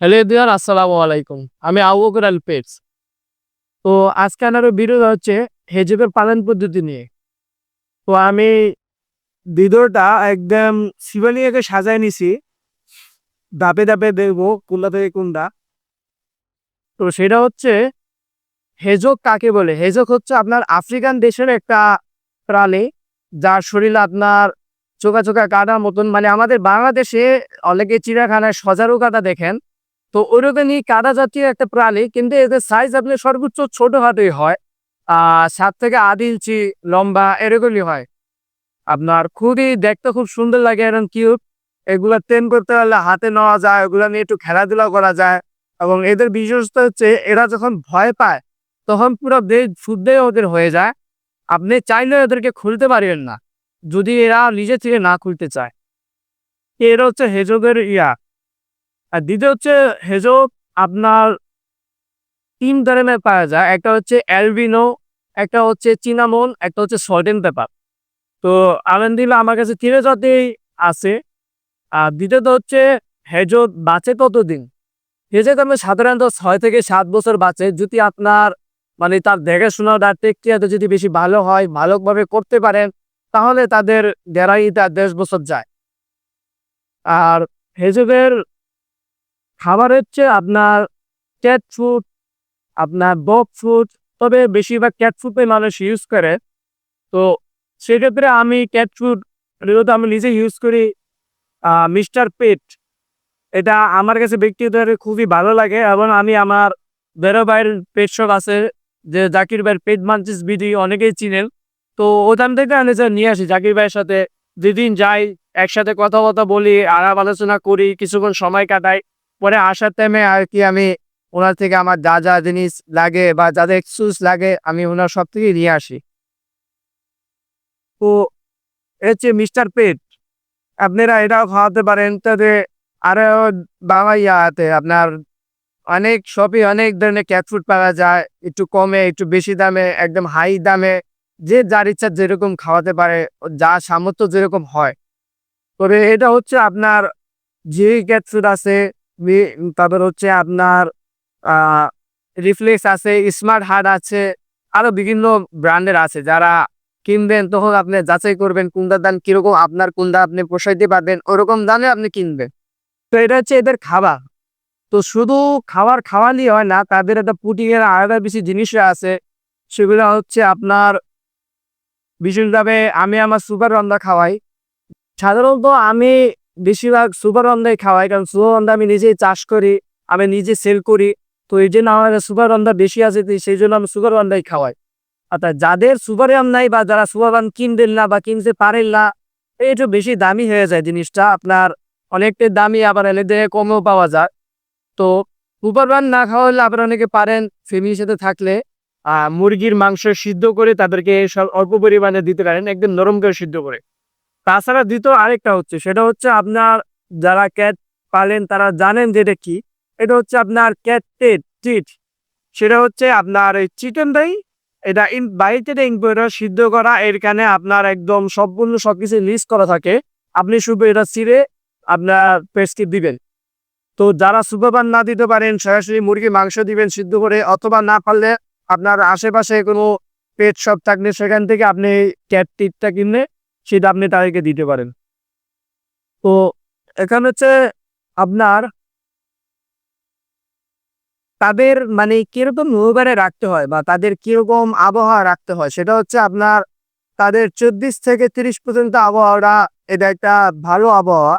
Hello দিয়ার আসসালামু আলাইকুম। আমি আবু বকর আল পেটস তো আজকে আমার ভিডিও হচ্ছে হেজবের পালন পদ্ধতি নিয়ে। তো আমি ভিডিওটা একদম শিবালিয়াকে সাজায় নিছি। দাপে দাপে দেখব কোনটা থেকে কোনটা। তো সেটা হচ্ছে হেজক কাকে বলে? হেজক হচ্ছে আপনার আফ্রিকান দেশের একটা প্রাণী, যার শরীরে আপনার চোখা চোখা কাটার মতন। মানে আমাদের বাংলাদেশে অনেকে চিড়িয়াখানায় সজারু কাটা দেখেন। তো ওরকমই কাদা জাতীয় একটা প্রাণী, কিন্তু এদের সাইজ আপনি সর্বোচ্চ ছোট হাতেই হয় সাত থেকে আট ইঞ্চি লম্বা এরকমই হয়। আপনার খুবই দেখতে খুব সুন্দর লাগে এরকম কিউট এগুলা ট্রেন করতে পারলে হাতে নেওয়া যায়, ওগুলা নিয়ে একটু খেলাধুলা করা যায়। এবং এদের বিশেষত্ব হচ্ছে এরা যখন ভয় পায়, তখন পুরো দেহ শুদ্ধে ওদের হয়ে যায়। আপনি চাইলে ওদেরকে খুলতে পারবেন না। যদি এরা নিজে থেকে না খুলতে চায়। এরা হচ্ছে হেজকের ইয়া। আর দ্বিতীয় হচ্ছে হেজক আপনার তিন ধরনের পাওয়া যায়। একটা হচ্ছে অ্যালবিনো একটা হচ্ছে চিনামন একটা হচ্ছে সল্টেন পেপার তো আলহামদুলিল্লাহ আমার কাছে তিন জাতেই আছে। আর দ্বিতীয়ত হচ্ছে হেজক বাঁচে কতদিন? হেজক আমরা সাধারণত ছয় থেকে সাত বছর বাঁচে। যদি আপনার মানে তার দেখাশোনা দেখাশোনাটা টেকটিয়াতে যদি বেশি ভালো হয়, ভালোভাবে করতে পারেন, তাহলে তাদের দেড়াই তার দেড় বছর যায়। আর হেজকের খাবার হচ্ছে আপনার ক্যাট ফুড আপনার বক ফুড তবে বেশিরভাগ ক্যাট ফুডে মানুষ ইউজ করে। তো সেক্ষেত্রে আমি ক্যাট ফুড যেহেতু আমি নিজে ইউজ করি মিস্টার পেট এটা আমার কাছে ব্যক্তিগতভাবে খুবই ভালো লাগে এবং আমি আমার বেরো ভাইয়ের পেট শপ আছে, যে জাকির ভাইয়ের পেট মানচিস বিধি অনেকেই চিনেন। তো ওখান থেকে আমি যে নিয়ে আসি জাকির ভাইয়ের সাথে। যেদিন যাই, একসাথে কথা কথা বলি, আলাপ আলোচনা করি, কিছুক্ষণ সময় কাটাই। পরে আসার টাইমে আর কি আমি ওনার থেকে আমার যা যা জিনিস লাগে বা যাদের এক্সকিউজ লাগে, আমি ওনার সব থেকে নিয়ে আসি। তো হচ্ছে মিস্টার পেট, আপনারা এটাও খাওয়াতে পারেন। তাতে আরও বাবা আপনার অনেক শপে অনেক ধরনের ক্যাট ফুড পাওয়া যায়। একটু কমে, একটু বেশি দামে, একদম হাই দামে। যে যার ইচ্ছা যেরকম খাওয়াতে পারে, যা সামর্থ্য যেরকম হয়। তবে এটা হচ্ছে আপনার যে ক্যাট ফুড আছে তারপর হচ্ছে আপনার রিফ্লেক্স আছে স্মার্ট হার্ট আছে, আরও বিভিন্ন ব্র্যান্ডের আছে। যারা কিনবেন তখন আপনি যাচাই করবেন কোনটার দাম কীরকম, আপনার কোনটা আপনি পোষাইতে পারবেন, ওরকম দামে আপনি কিনবেন। তো এটা হচ্ছে এদের খাবার। তো শুধু খাবার খাওয়ালেই হয় না, তাদের একটা পুটিংয়ের আলাদা বেশি জিনিস আছে, সেগুলো হচ্ছে আপনার বিশেষভাবে আমি আমার সুপার রন্দা খাওয়াই। সাধারণত আমি বেশিরভাগ সুপার রন্ধাই খাওয়াই, কারণ সুপার রন্ধা আমি নিজেই চাষ করি, আমি নিজে সেল করি। তো এই জন্য আমার সুপার রন্ধা বেশি আছে সেই জন্য আমি সুপার রন্ধাই খাওয়াই। অর্থাৎ যাদের সুপার নাই বা যারা সুপার কিনবেন না বা কিনতে পারেন না, একটু বেশি দামি হয়ে যায় জিনিসটা। আপনার অনেকটাই দামি, আবার এনে দিয়ে কমেও পাওয়া যায়। তো সুপার রান না খাওয়ালে আপনারা অনেকে পারেন ফ্যামিলির সাথে থাকলে মুরগির মাংস সিদ্ধ করে তাদেরকে অল্প পরিমাণে দিতে পারেন, একদম নরম করে সিদ্ধ করে। তাছাড়া দ্বিতীয় আরেকটা হচ্ছে, সেটা হচ্ছে আপনার যারা ক্যাট পালেন, তারা জানেন যে এটা কি? এটা হচ্ছে আপনার ক্যাট চিট সেটা হচ্ছে আপনার এই চিকেনটাই এটা ইন বাড়িতে ইনকোয়ার সিদ্ধ করা এখানে আপনার একদম সম্পূর্ণ সবকিছু লিস্ট করা থাকে। আপনি শুধু এটা ছিঁড়ে আপনার পেস্টকে দিবেন। তো যারা সুপারপান না দিতে পারেন, সরাসরি মুরগি, মাংস দিবেন সিদ্ধ করে, অথবা না পারলে আপনার আশেপাশে কোনো পেট শপ থাকলে সেখান থেকে আপনি ক্যাট টিটটা কিনে সেটা আপনি তাদেরকে দিতে পারেন। তো এখানে হচ্ছে আপনার তাদের মানে কীরকম ওয়েদারে রাখতে হয় বা তাদের কীরকম আবহাওয়া রাখতে হয়, সেটা হচ্ছে আপনার তাদের চব্বিশ থেকে তিরিশ পর্যন্ত আবহাওয়াটা এটা একটা ভালো আবহাওয়া।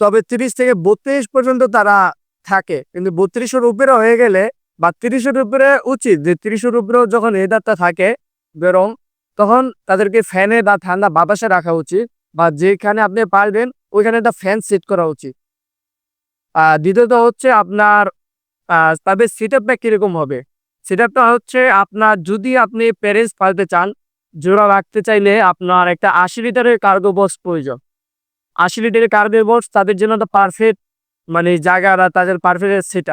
তবে তিরিশ থেকে বত্রিশ পর্যন্ত তারা থাকে, কিন্তু বত্রিশের উপরে হয়ে গেলে বা তিরিশের উপরে উচিত যে তিরিশের উপরেও যখন ওয়েদারটা থাকে, বেরং তখন তাদেরকে ফ্যানে বা ঠান্ডা বাতাসে রাখা উচিত বা যেখানে আপনি পারবেন ওইখানে একটা ফ্যান সেট করা উচিত। আর দ্বিতীয়ত হচ্ছে আপনার তবে সেট আপটা কীরকম হবে? সেট আপটা হচ্ছে আপনার যদি আপনি প্যারেন্স পালতে চান, জোড়া রাখতে চাইলে আপনার একটা আশি লিটারের কার্গো বক্স প্রয়োজন। আশি লিটারের কার্গো বক্স তাদের জন্য একটা পারফেক্ট মানে জায়গাটা তাদের পারফেক্ট সেট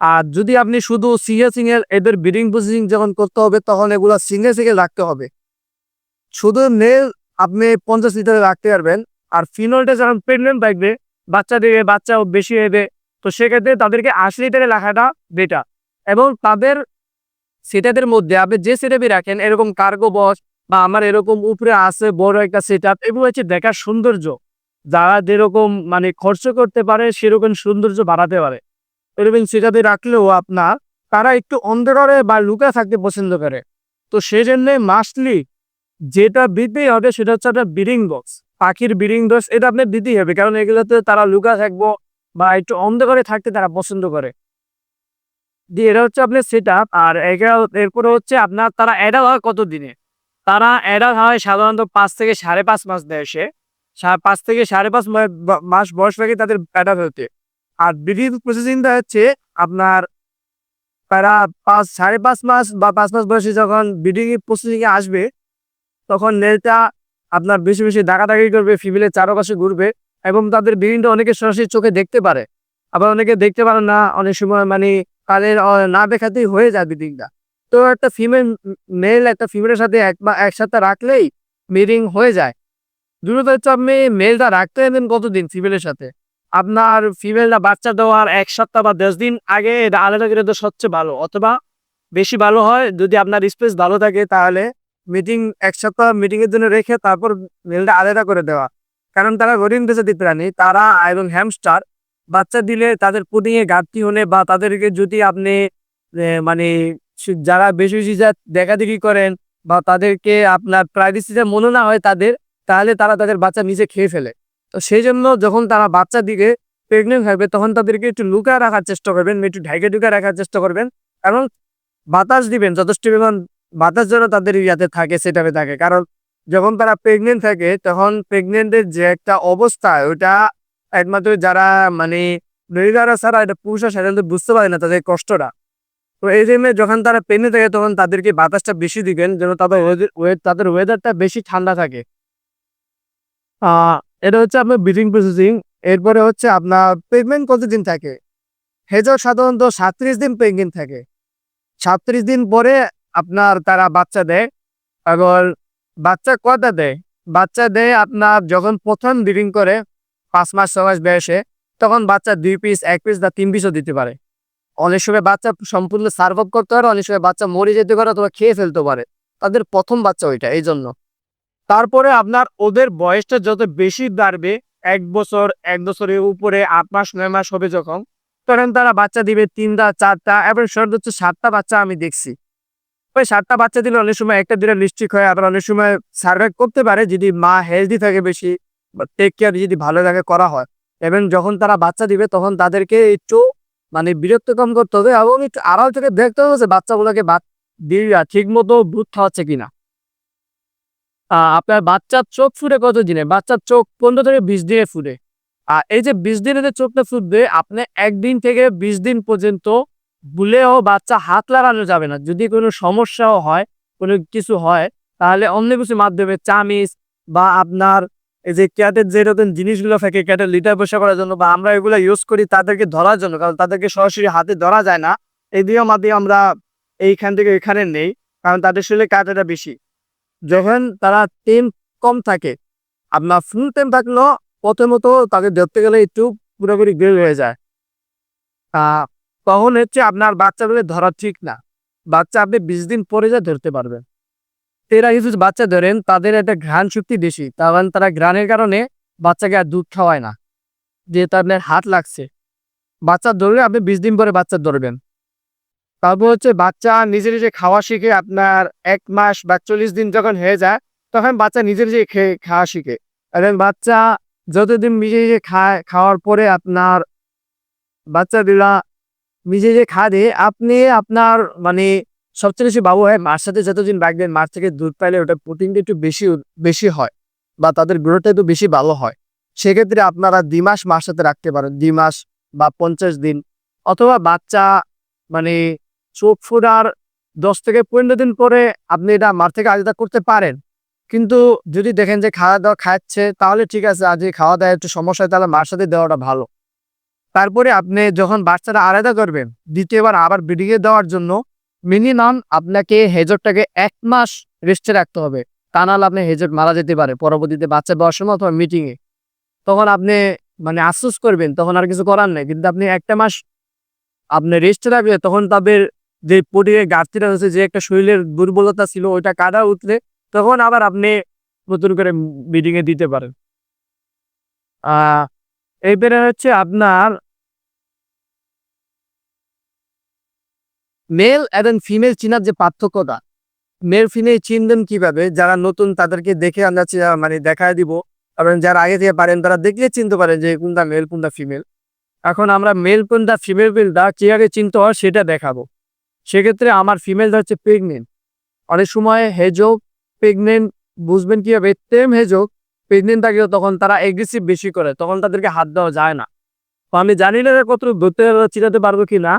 আর যদি আপনি শুধু সিঙ্গেল সিঙ্গেল এদের ব্রিডিং প্রসেসিং যখন করতে হবে, তখন এগুলো সিঙ্গেল সিঙ্গেল রাখতে হবে। শুধু নেল আপনি পঞ্চাশ লিটারে রাখতে পারবেন। আর ফিনোলটা যখন প্রেগনেন্ট থাকবে, বাচ্চা দেবে বাচ্চা বেশি হবে, তো সেক্ষেত্রে তাদেরকে আশি লিটারে রাখাটা বেটার এবং তাদের সেটাদের মধ্যে আপনি যে সেটাপই রাখেন, এরকম কার্গো বস বা আমার এরকম উপরে আছে বড় একটা সেট আপ এগুলো হচ্ছে দেখার সৌন্দর্য। যারা যেরকম মানে খরচ করতে পারে, সেরকম সৌন্দর্য বাড়াতে পারে। এরকম সেটাতে রাখলেও আপনার, তারা একটু অন্ধকারে বা লুকা থাকতে পছন্দ করে। তো সেই জন্যে মাস্টলি যেটা দিতেই হবে সেটা হচ্ছে একটা ব্রিডিং বক্স পাখির ব্রিডিং বক্স এটা আপনার দিতেই হবে, কারণ এগুলোতে তারা লুকা থাকব বা একটু অন্ধকারে থাকতে তারা পছন্দ করে। দিয়ে এটা হচ্ছে আপনার সেট আর এরপরে হচ্ছে আপনার তারা অ্যাডাল হয় কত দিনে তারা অ্যাডাল হয় সাধারণত পাঁচ থেকে সাড়ে পাঁচ মাস সা- পাঁচ থেকে সাড়ে পাঁচ মাস বয়স থেকে তাদের অ্যাডাল হতে। আর ব্রিডিং প্রসেসিংটা হচ্ছে আপনার তারা পাঁচ, সাড়ে পাঁচ মাস বা পাঁচ মাস বয়সে যখন ব্রিডিং প্রসেসিং আসবে তখন নেলটা আপনার বেশি বেশি দাগাদাগি করবে ফিমেলের চারপাশে ঘুরবে এবং তাদের ব্রিডিংটা অনেকে সরাসরি চোখে দেখতে পারে। আবার অনেকে দেখতে পারে না অনেক সময় মানে আহ, না দেখাতেই হয়ে যায় ব্রিডিংটা তো একটা ফিমেল মেল একটা ফিমেলের সাথে এক একসাথে রাখলেই ব্রিডিং হয়ে যায়। দ্রুত হচ্ছে আপনি মেলটা রাখতে দেন কতদিন ফিমেলের সাথে? আপনার ফিমেলটা বাচ্চা দেওয়ার এক সপ্তাহ বা দশ দিন আগে আলাদা করে তো সবচেয়ে ভালো অথবা বেশি ভালো হয় যদি আপনার স্পেস ভালো থাকে তাহলে মিটিং এক সপ্তাহ মিটিং এর জন্য রেখে তারপর মেলটা আলাদা করে দেওয়া। কারণ তারা হরিণ প্রজাতি প্রাণী তারা এবং হ্যামস্টার বাচ্চা দিলে তাদের পুডিং এ ঘাটতি হলে বা তাদেরকে যদি আপনি মানে যারা বেশি বেশি যা দেখাদেখি করেন বা তাদেরকে আপনার প্রাইভেসিটা মনে না হয় তাদের, তাহলে তারা তাদের বাচ্চা নিজে খেয়ে ফেলে। তো সেই জন্য যখন তারা বাচ্চা দিকে প্রেগনেন্ট হবে, তখন তাদেরকে একটু লুকায় রাখার চেষ্টা করবেন, একটু ঢাইকে ঢুকে রাখার চেষ্টা করবেন। কারণ বাতাস দিবেন, যথেষ্ট পরিমাণ বাতাস যেন তাদের ইয়াতে থাকে, সেটাতে থাকে। কারণ যখন তারা প্রেগনেন্ট থাকে, তখন প্রেগনেন্টের যে একটা অবস্থা, ওটা একমাত্র যারা মানে মহিলারা ছাড়া এটা পুরুষরা সাধারণত বুঝতে পারে না তাদের কষ্টটা। তো এই জন্য যখন তারা প্রেগনেন্ট থাকে, তখন তাদেরকে বাতাসটা বেশি দিবেন, যেন তাদের ওয়েদার- তাদের ওয়েদারটা বেশি ঠান্ডা থাকে। এটা হচ্ছে আপনার ব্রিডিং প্রসেসিং এরপরে হচ্ছে আপনার প্রেগনেন্ট কতদিন থাকে? হেজর সাধারণত সাতত্রিশ দিন প্রেগনেন্ট থাকে। সাতত্রিশ দিন পরে আপনার তারা বাচ্চা দেয়। এবং বাচ্চা কটা দেয়? বাচ্চা দেয় আপনার যখন প্রথম ব্রিডিং করে, পাঁচ মাস ছ মাস বয়সে, তখন বাচ্চা দুই পিস এক পিস বা তিন পিসও দিতে পারে। অনেক সময় বাচ্চা সম্পূর্ণ সার্ভ করতে পারে, অনেক সময় বাচ্চা মরে যেতে পারে অথবা খেয়ে ফেলতে পারে। তাদের প্রথম বাচ্চা ওইটা এই জন্য তারপরে আপনার ওদের বয়সটা যত বেশি বাড়বে, এক বছর, এক বছরের উপরে, আট মাস, নয় মাস হবে যখন, তখন তারা বাচ্চা দিবে তিনটা, চারটা, এবং সর্বোচ্চ সাতটা বাচ্চা আমি দেখছি। ওই সাতটা বাচ্চা দিলে অনেক সময় একটা দিলে লিস্টিক হয়। আবার অনেক সময় সার্ভাইভ করতে পারে যদি মা হেলদি থাকে বেশি, বা টেক কেয়ার যদি ভালো লাগে করা হয়। এবং যখন তারা বাচ্চা দিবে, তখন তাদেরকে একটু মানে বিরক্ত কম করতে হবে এবং একটু আড়াল থেকে দেখতে হবে যে বাচ্চাগুলোকে ঠিক মতো দুধ খাওয়াচ্ছে কিনা। আপনার বাচ্চার চোখ ফুটে কত দিনে বাচ্চার চোখ পনেরো থেকে বিশ দিনে ফুটে আর এই যে বিশ দিনে যে চোখটা ফুটবে আপনি একদিন থেকে বিশ দিন পর্যন্ত ভুলেও বাচ্চা হাত লাগানো যাবে না। যদি কোনো সমস্যাও হয়, কোনো কিছু হয়, তাহলে অন্য কিছু মাধ্যমে চামিচ বা আপনার এই যে ক্যাটের যেরকম জিনিসগুলো থাকে, ক্যাটের লিটার পয়সা করার জন্য বা আমরা এগুলো ইউজ করি তাদেরকে ধরার জন্য, কারণ তাদেরকে সরাসরি হাতে ধরা যায় না। এই দিয়ে মাধ্যমে আমরা এইখান থেকে এখানে নেই, কারণ তাদের শরীরে কাটাটা বেশি। যখন তারা টেম কম থাকে, আপনার ফুল টেম থাকলেও প্রথমত তাকে ধরতে গেলে একটু পুরোপুরি বের হয়ে যায়। তখন হচ্ছে আপনার বাচ্চাগুলো ধরা ঠিক না। বাচ্চা আপনি বিশ দিন পরে যা ধরতে পারবেন। এরা কিছু বাচ্চা ধরেন, তাদের একটা ঘ্রাণ শক্তি বেশি। কারণ তারা ঘ্রাণের কারণে বাচ্চাকে আর দুধ খাওয়ায় না। যে আপনার হাত লাগছে। বাচ্চা ধরলে আপনি বিশ দিন পরে বাচ্চা ধরবেন। তারপর হচ্ছে বাচ্চা নিজে নিজে খাওয়া শিখে আপনার এক মাস বা চল্লিশ দিন যখন হয়ে যায়, তখন বাচ্চা নিজে নিজে খেয়ে খাওয়া শিখে। এবং বাচ্চা যতদিন নিজে নিজে খায়, খাওয়ার পরে আপনার বাচ্চা দিলা নিজে নিজে খাদে, আপনি আপনার মানে সবচেয়ে বেশি বাবু হয় মার সাথে যতদিন রাখবেন মার থেকে দুধ পাইলে ওটা প্রোটিনটা একটু বেশি বেশি হয় বা তাদের গ্রোথটা একটু বেশি ভালো হয়। সেক্ষেত্রে আপনারা দুই মাস মার সাথে রাখতে পারেন, দুই মাস বা পঞ্চাশ দিন অথবা বাচ্চা মানে চোখ ফোটার দশ থেকে পনেরো দিন পরে আপনি এটা মার থেকে আলাদা করতে পারেন। কিন্তু যদি দেখেন যে খাওয়া দাওয়া খাচ্ছে, তাহলে ঠিক আছে আজ এই খাওয়া দাওয়া একটু সমস্যা হয়, তাহলে মার সাথে দেওয়াটা ভালো। তারপরে আপনি যখন বাচ্চাটা আলাদা করবেন, দ্বিতীয়বার আবার ব্রিডিংয়ে দেওয়ার জন্য মিনিমাম আপনাকে হেজরটাকে এক মাস রেস্টে রাখতে হবে। তা নাহলে আপনি হেজর মারা যেতে পারে, পরবর্তীতে বাচ্চা দেওয়ার সময় অথবা মিটিংয়ে তখন আপনি মানে আফসোস করবেন, তখন আর কিছু করার নেই। কিন্তু আপনি একটা মাস আপনি রেস্টে রাখলে তখন তাদের যে প্রোটিনের ঘাটতিটা হচ্ছে যে একটা শরীরের দুর্বলতা ছিল, ওইটা কাদা উঠলে তখন আবার আপনি নতুন করে এ দিতে পারেন। এইবারে হচ্ছে আপনার মেল এবং ফিমেল চিনার যে পার্থক্যটা মেল ফিমেল চিনবেন কীভাবে? যারা নতুন তাদেরকে দেখে আমরা মানে দেখা দিব। এবং যারা আগে থেকে পারেন, তারা দেখলে চিনতে পারেন যে কোনটা মেল কোনটা ফিমেল এখন আমরা মেল কোনটা ফিমেল কোনটা কীভাবে চিনতে হয় সেটা দেখাবো। সেক্ষেত্রে আমার ফিমেলটা হচ্ছে প্রেগনেন্ট অনেক সময় হেজক প্রেগনেন্ট বুঝবেন কীভাবে? টেম হেজক প্রেগনেন্ট থাকলে তখন তারা এগ্রেসিভ বেশি করে, তখন তাদেরকে হাত দেওয়া যায় না। তো আমি জানি না কত ধরতে, চিনাতে পারব কি না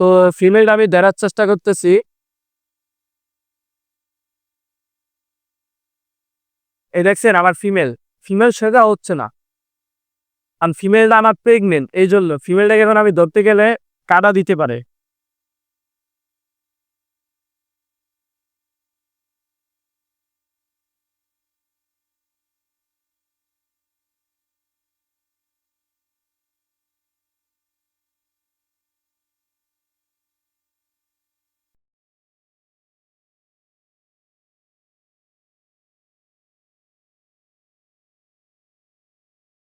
তো ফিমেলটা আমি দেড়ার চেষ্টা করতেছি। এই দেখছেন আমার ফিমেল ফিমেল সেটা হচ্ছে না। আর ফিমেলটা আমার প্রেগনেন্ট এই জন্য ফিমেলটাকে এখন আমি ধরতে গেলে কাটা দিতে পারে।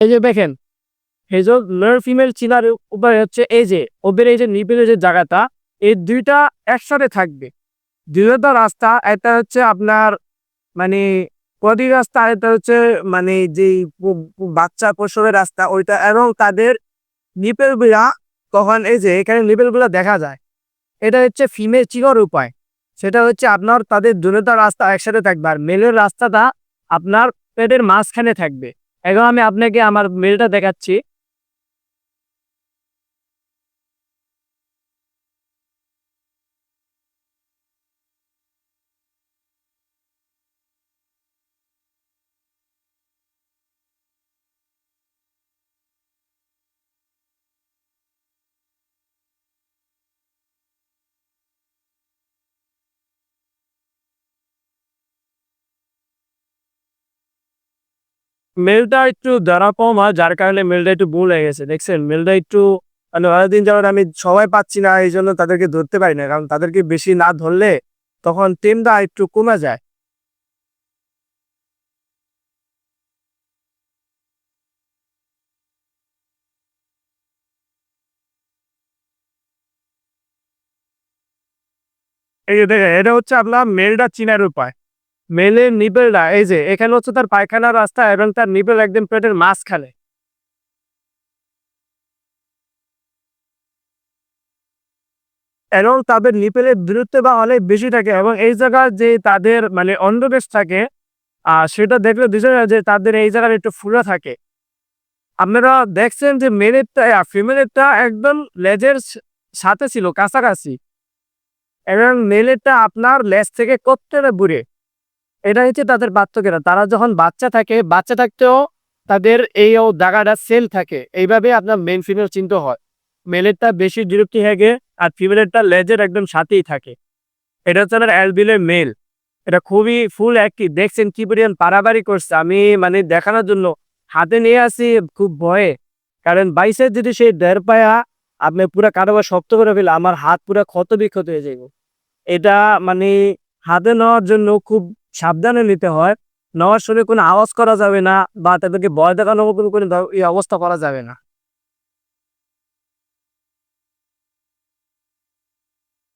এই যে দেখেন, এই যে মেল ফিমেল চিনার উপায় হচ্ছে এই যে, ওদের এই যে নিপেলের যে জায়গাটা, এই দুইটা একসাথে থাকবে। দুইটা রাস্তা একটা হচ্ছে আপনার মানে পদি রাস্তা, এটা হচ্ছে মানে যে বাচ্চা প্রসবের রাস্তা, ওইটা, এবং তাদের নিপেলগুলা তখন এই যে, এখানে নিপেলগুলা দেখা যায়। এটা হচ্ছে ফিমেল চিনার উপায়। সেটা হচ্ছে আপনার তাদের দুটা রাস্তা একসাথে থাকবে, আর মেলের রাস্তাটা আপনার পেটের মাঝখানে থাকবে। এখন আমি আপনাকে আমার মেলটা দেখাচ্ছি। মেলটা একটু কম হয় যার কারণে মেলটা একটু ভুল হয়ে গেছে। দেখছেন মেলটা একটু মানে অনেকদিন যাওয়ার আমি সবাই পাচ্ছি না, এই জন্য তাদেরকে ধরতে পারি না, কারণ তাদেরকে বেশি না ধরলে তখন টেমটা একটু কমে যায়। এই দেখেন, এটা হচ্ছে আপনার মেলটা চিনার উপায়। মেলের নিপেলটা এই যে, এখানে হচ্ছে তার পায়খানার রাস্তা এবং তার নিপেল একদম পেটের মাঝখানে। এবং তাদের নিপেলের দূরত্ব বা অনেক বেশি থাকে এবং এই জায়গার যে তাদের মানে অন্ডবেশ থাকে আর সেটা দেখলে বুঝা যে তাদের এই জায়গার একটু ফুলা থাকে। আপনারা দেখছেন যে মেলেরটা ফিমেলেরটা একদম লেজের সাথে ছিল, কাছাকাছি। এবং মেলেরটা আপনার লেজ থেকে কতটা দূরে? এটা হচ্ছে তাদের পার্থক্যটা। তারা যখন বাচ্চা থাকে, বাচ্চা থাকতেও তাদের এই জায়গাটা সেল থাকে। এইভাবে আপনার মেন ফিমেল চিন্তা হয়। মেলেরটা বেশি বিরক্তি থাকে আর ফিমেলেরটা লেজের একদম সাথেই থাকে। এটা হচ্ছে আপনার অ্যালবিলের মেল এটা খুবই ফুল অ্যাক্টিভ দেখছেন কি পরিমাণ পারাবারি করছে। আমি মানে দেখানোর জন্য হাতে নিয়ে আসি, খুব ভয়ে। কারণ বাইশের যদি সেই দেড় পায়া আপনি পুরা কারোবার শক্ত করে ফেলে, আমার হাত পুরা ক্ষত বিক্ষত হয়ে যাইব। এটা মানে হাতে নেওয়ার জন্য খুব সাবধানে নিতে হয়। নেওয়ার সময় কোনো আওয়াজ করা যাবে না বা তাদেরকে ভয় মতন কোনো এই অবস্থা করা যাবে না।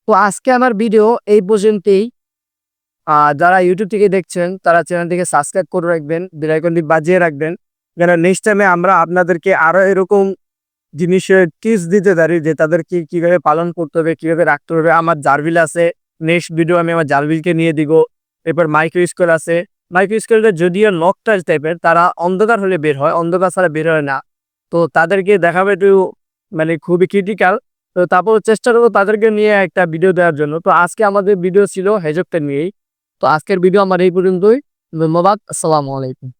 তো আজকে আমার ভিডিও এই পর্যন্তই। যারা ইউটিউব থেকে দেখছেন, তারা চ্যানেলটিকে সাবস্ক্রাইব করে রাখবেন বেলাইকনটি বাজিয়ে রাখবেন। যেন নেক্সট টাইমে আমরা আপনাদেরকে আরও এরকম জিনিসের টিপস দিতে পারি যে তাদেরকে কীভাবে পালন করতে হবে, কীভাবে রাখতে হবে। আমার জার্ভিল আছে নেক্সট ভিডিও আমি আমার জার্ভিলকে নিয়ে দিব। এরপর মাইক্রো স্কোয়ার আছে। মাইক্রো স্কুলটা যদিও নকটাচ টাইপের তারা অন্ধকার হলে বের হয়, অন্ধকার ছাড়া বের হয় না। তো তাদেরকে দেখাবে একটু মানে খুবই ক্রিটিক্যাল তো তারপর চেষ্টা করব তাদেরকে নিয়ে একটা ভিডিও দেওয়ার জন্য। তো আজকে আমাদের ভিডিও ছিল হেজকটা নিয়েই। তো আজকের ভিডিও আমার এই পর্যন্তই। ধন্যবাদ, আসসালামু আলাইকুম।